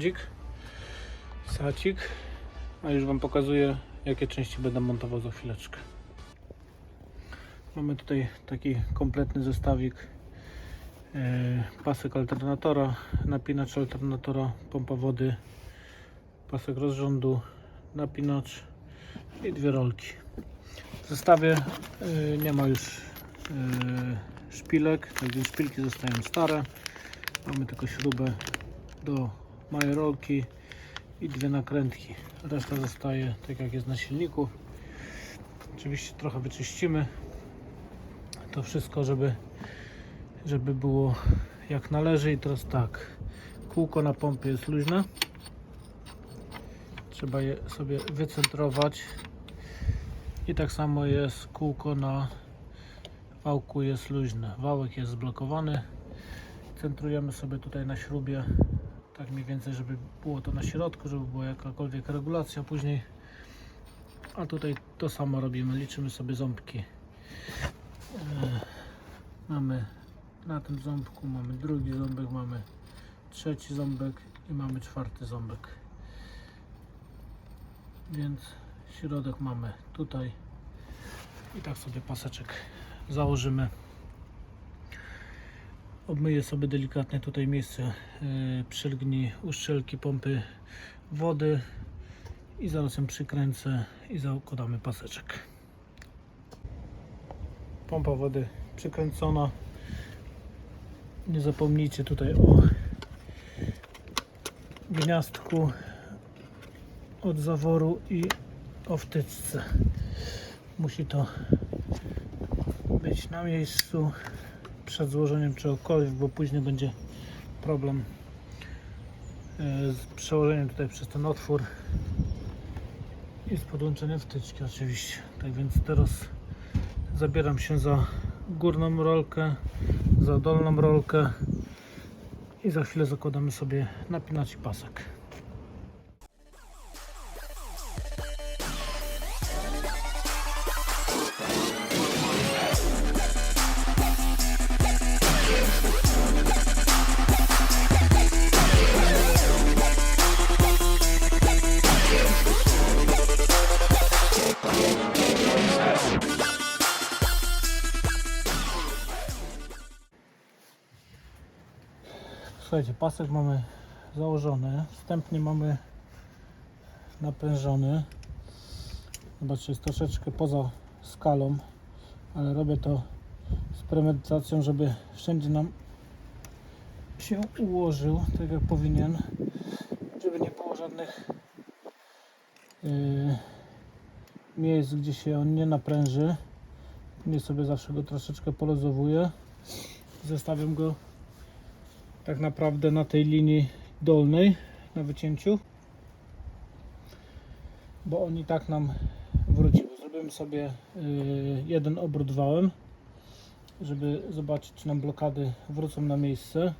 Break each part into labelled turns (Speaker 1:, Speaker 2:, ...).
Speaker 1: Rozrządzik, sacik, a już Wam pokazuję jakie części będę montował za chwileczkę. Mamy tutaj taki kompletny zestawik e, pasek alternatora, napinacz alternatora, pompa wody, pasek rozrządu, napinacz i dwie rolki. W zestawie y, nie ma już y, szpilek, tak więc szpilki zostają stare. Mamy tylko śrubę do małej rolki i dwie nakrętki. Reszta zostaje tak jak jest na silniku. Oczywiście trochę wyczyścimy to wszystko, żeby, żeby było jak należy. I teraz tak, kółko na pompie jest luźne. Trzeba je sobie wycentrować. I tak samo jest kółko na wałku jest luźne. Wałek jest zblokowany. Centrujemy sobie tutaj na śrubie tak mniej więcej, żeby było to na środku, żeby była jakakolwiek regulacja później. A tutaj to samo robimy. Liczymy sobie ząbki. E, Mamy na tym ząbku mamy drugi ząbek, mamy trzeci ząbek i mamy czwarty ząbek. Więc środek mamy tutaj i tak sobie paseczek założymy. Obmyję sobie delikatnie tutaj miejsce yy, przylgni uszczelki pompy wody i zaraz ją przykręcę i zakładamy paseczek. Pompa wody przykręcona. Nie zapomnijcie tutaj o gniazdku od zaworu i o wtyczce. Musi to być na miejscu przed złożeniem czegokolwiek, bo później będzie problem e, z przełożeniem tutaj przez ten otwór i z podłączeniem wtyczki oczywiście. Tak więc teraz zabieram się za górną rolkę, za dolną rolkę i za chwilę zakładamy sobie napinacz i pasek. Słuchajcie, pasek mamy założony, wstępnie mamy naprężony. Zobaczcie, jest troszeczkę poza skalą, ale robię to z premedytacją, żeby wszędzie nam się ułożył, tak jak powinien, żeby nie było żadnych yy, miejsc, gdzie się on nie napręży. Nie sobie zawsze go troszeczkę polozowuję. Zestawiam go tak naprawdę na tej linii dolnej na wycięciu. Bo on i tak nam wrócił zrobimy sobie y, jeden obrót wałem żeby zobaczyć czy nam blokady wrócą na miejsce.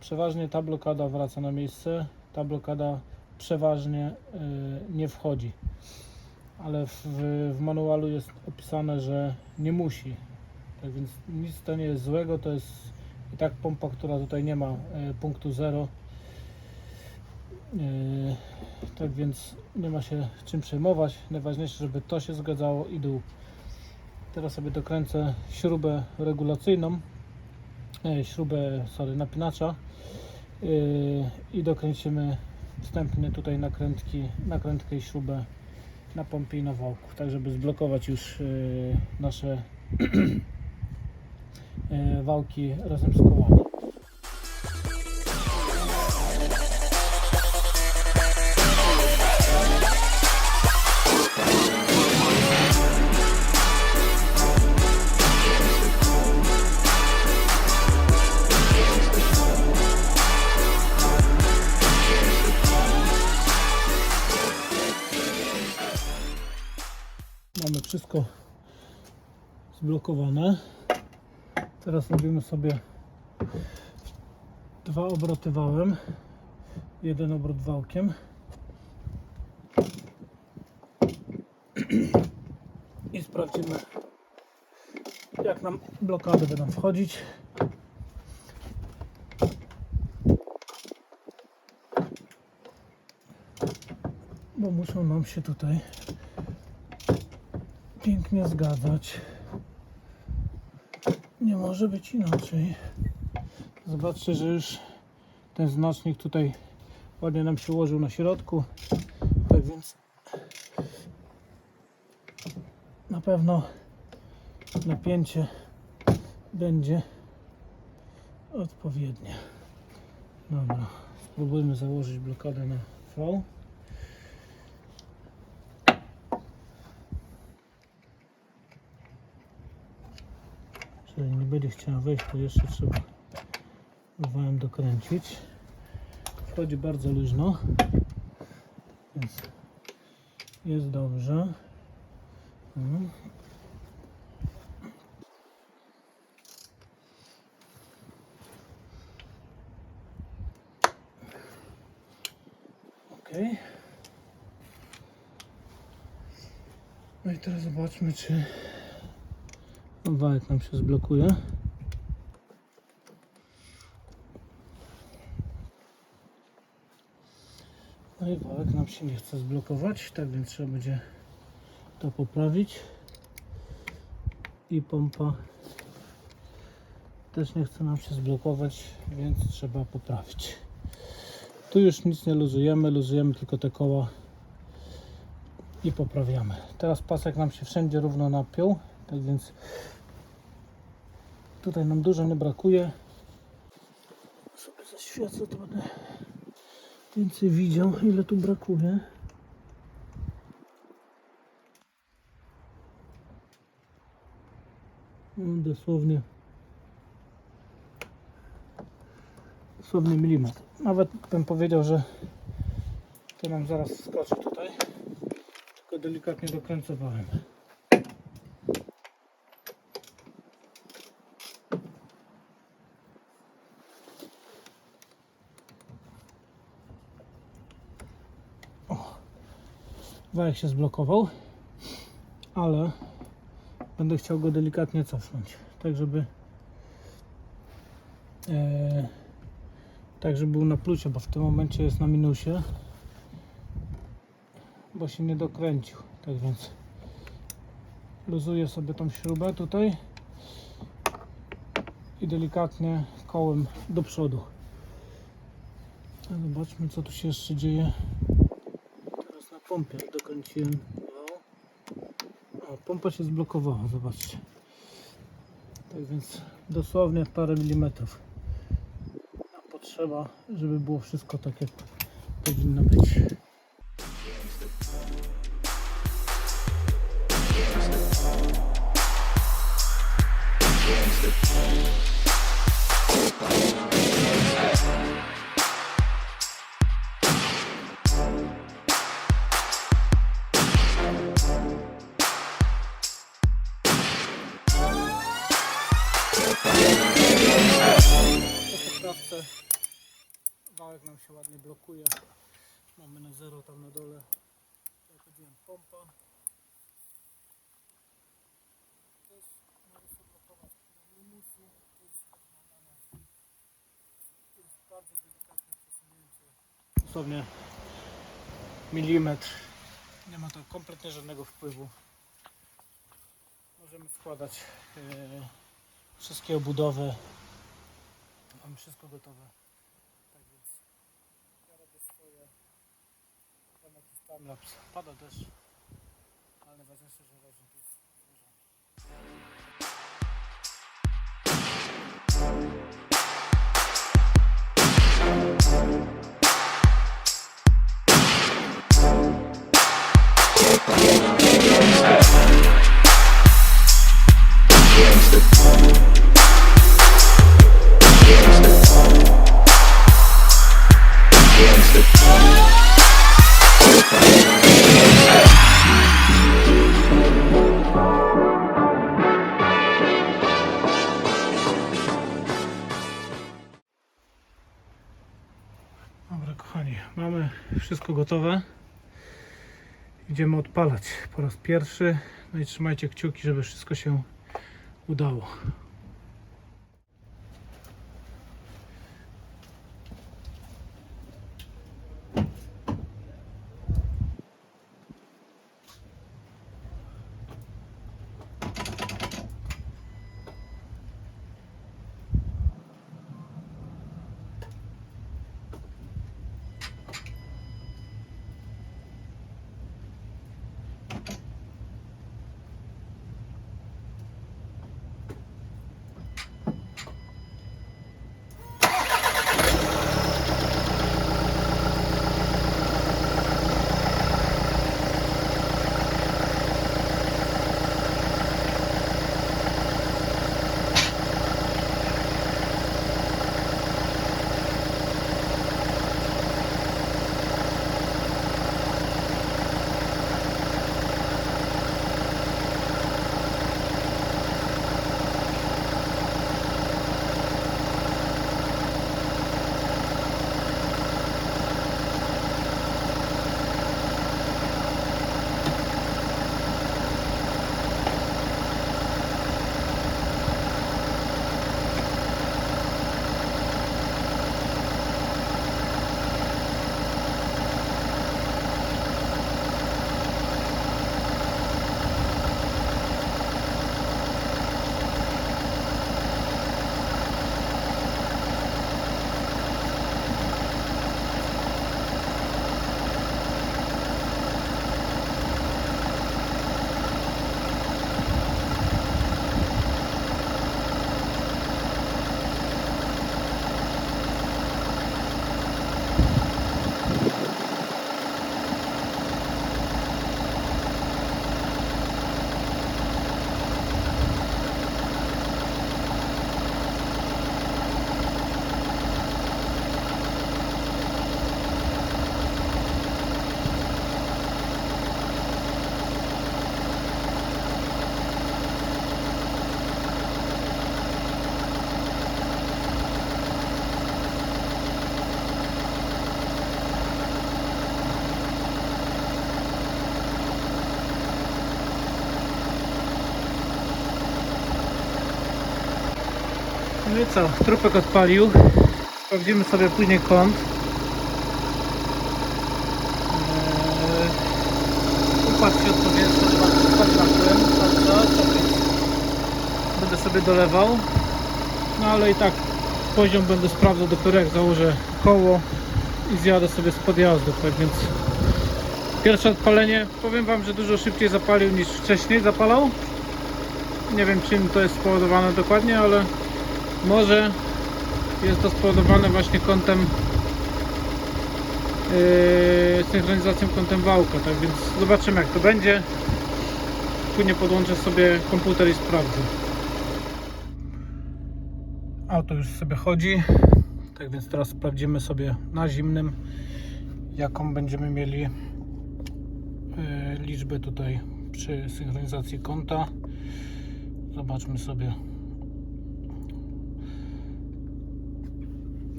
Speaker 1: Przeważnie ta blokada wraca na miejsce. Ta blokada przeważnie y, nie wchodzi. Ale w, w manualu jest opisane, że nie musi. Tak więc nic to nie jest złego to jest i tak pompa, która tutaj nie ma e, punktu 0. E, tak więc nie ma się czym przejmować. Najważniejsze, żeby to się zgadzało i dół. Teraz sobie dokręcę śrubę regulacyjną, e, śrubę sorry, napinacza i dokręcimy wstępnie tutaj nakrętki, nakrętkę i śrubę na pompie i na wałku, tak żeby zblokować już nasze wałki razem z kołami. Mamy wszystko zblokowane. Teraz robimy sobie dwa obroty wałem, jeden obrot wałkiem. I sprawdzimy, jak nam blokady będą wchodzić. Bo muszą nam się tutaj pięknie zgadzać. Nie może być inaczej. Zobaczcie, że już ten znacznik tutaj ładnie nam się ułożył na środku. Tak więc na pewno napięcie będzie odpowiednie. Dobra, spróbujmy założyć blokadę na V. Jeżeli nie będzie chciała wejść, to jeszcze trzeba wałem dokręcić. Wchodzi bardzo luźno, więc jest dobrze. Mhm. Ok. No i teraz zobaczmy, czy wałek nam się zblokuje. No i wałek nam się nie chce zblokować, tak więc trzeba będzie to poprawić. I pompa też nie chce nam się zblokować, więc trzeba poprawić. Tu już nic nie luzujemy, luzujemy tylko te koła i poprawiamy. Teraz pasek nam się wszędzie równo napiął, tak więc tutaj nam dużo nie brakuje. Sobie zaświecę, to będę więcej widział, ile tu brakuje. No, dosłownie dosłownie milimetr. Nawet bym powiedział, że to nam zaraz skoczy tutaj. Tylko delikatnie dokręcowałem. Wałek się zblokował, ale będę chciał go delikatnie cofnąć, tak żeby e, tak żeby był na plusie, bo w tym momencie jest na minusie bo się nie dokręcił. Tak więc luzuję sobie tą śrubę tutaj i delikatnie kołem do przodu. Zobaczmy co tu się jeszcze dzieje pompie dokręciłem. O, pompa się zblokowała, zobaczcie. Tak więc dosłownie parę milimetrów potrzeba, żeby było wszystko tak jak powinno być wałek nam się ładnie blokuje. Mamy na zero tam na dole. Jak powiedziałem, pompa. Przesunięcie. Dosłownie milimetr. Nie ma to kompletnie żadnego wpływu. Możemy składać e, wszystkie obudowy. Mamy wszystko gotowe. Tak więc ja robię swoje. Tam jakiś timelapse. Pada deszcz. Ale najważniejsze, że rożnik jest złożony. Dobra Idziemy odpalać po raz pierwszy. No i trzymajcie kciuki, żeby wszystko się udało. No i co, trupek odpalił. Sprawdzimy sobie później kąt. Eee, Układ się odpowiednio kwadratem cały czas, tak będę sobie dolewał. No ale i tak poziom będę sprawdzał dopiero jak założę koło i zjadę sobie z podjazdu, tak więc pierwsze odpalenie, powiem Wam, że dużo szybciej zapalił niż wcześniej zapalał. Nie wiem czym to jest spowodowane dokładnie, ale może jest to spowodowane właśnie kątem yy, synchronizacją kątem wałka, tak więc zobaczymy jak to będzie. Później podłączę sobie komputer i sprawdzę. Auto już sobie chodzi, tak więc teraz sprawdzimy sobie na zimnym jaką będziemy mieli yy, liczbę tutaj przy synchronizacji konta. Zobaczmy sobie.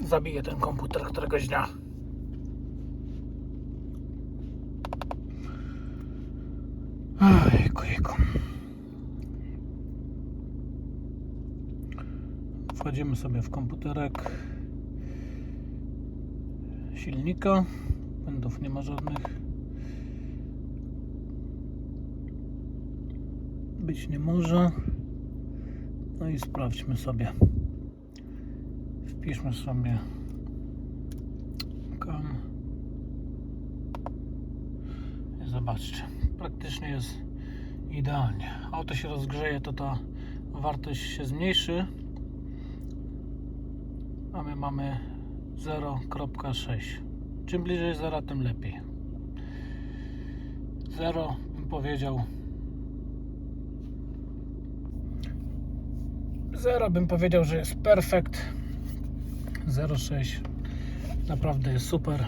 Speaker 1: Zabiję ten komputer któregoś dnia. Ojejku, jejku. Wchodzimy sobie w komputerek silnika. Błędów nie ma żadnych. Być nie może. No i sprawdźmy sobie. Wpiszmy sobie cam. I zobaczcie. Praktycznie jest idealnie. Auto się rozgrzeje, to ta wartość się zmniejszy. A my mamy 0.6. Czym bliżej zera, tym lepiej. 0 bym powiedział 0 bym powiedział, że jest perfekt 0,6 naprawdę jest super.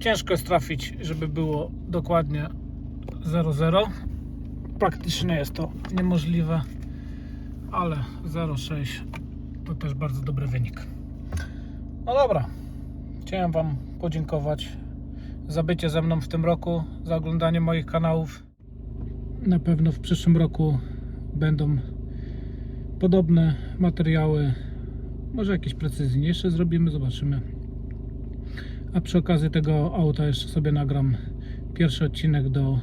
Speaker 1: Ciężko jest trafić, żeby było dokładnie 0,0 praktycznie jest to niemożliwe ale 0,6 to też bardzo dobry wynik. No dobra chciałem Wam podziękować za bycie ze mną w tym roku za oglądanie moich kanałów. Na pewno w przyszłym roku będą podobne materiały. Może jakieś precyzyjniejsze zrobimy, zobaczymy. A przy okazji tego auta jeszcze sobie nagram pierwszy odcinek do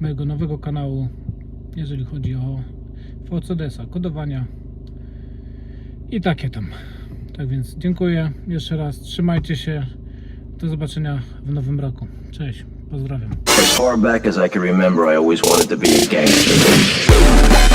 Speaker 1: mojego nowego kanału, jeżeli chodzi o VCDS-a, kodowania i takie tam. Tak więc dziękuję jeszcze raz, trzymajcie się, do zobaczenia w nowym roku. Cześć, pozdrawiam.
Speaker 2: As far back as I can remember, I always wanted to be a gangster.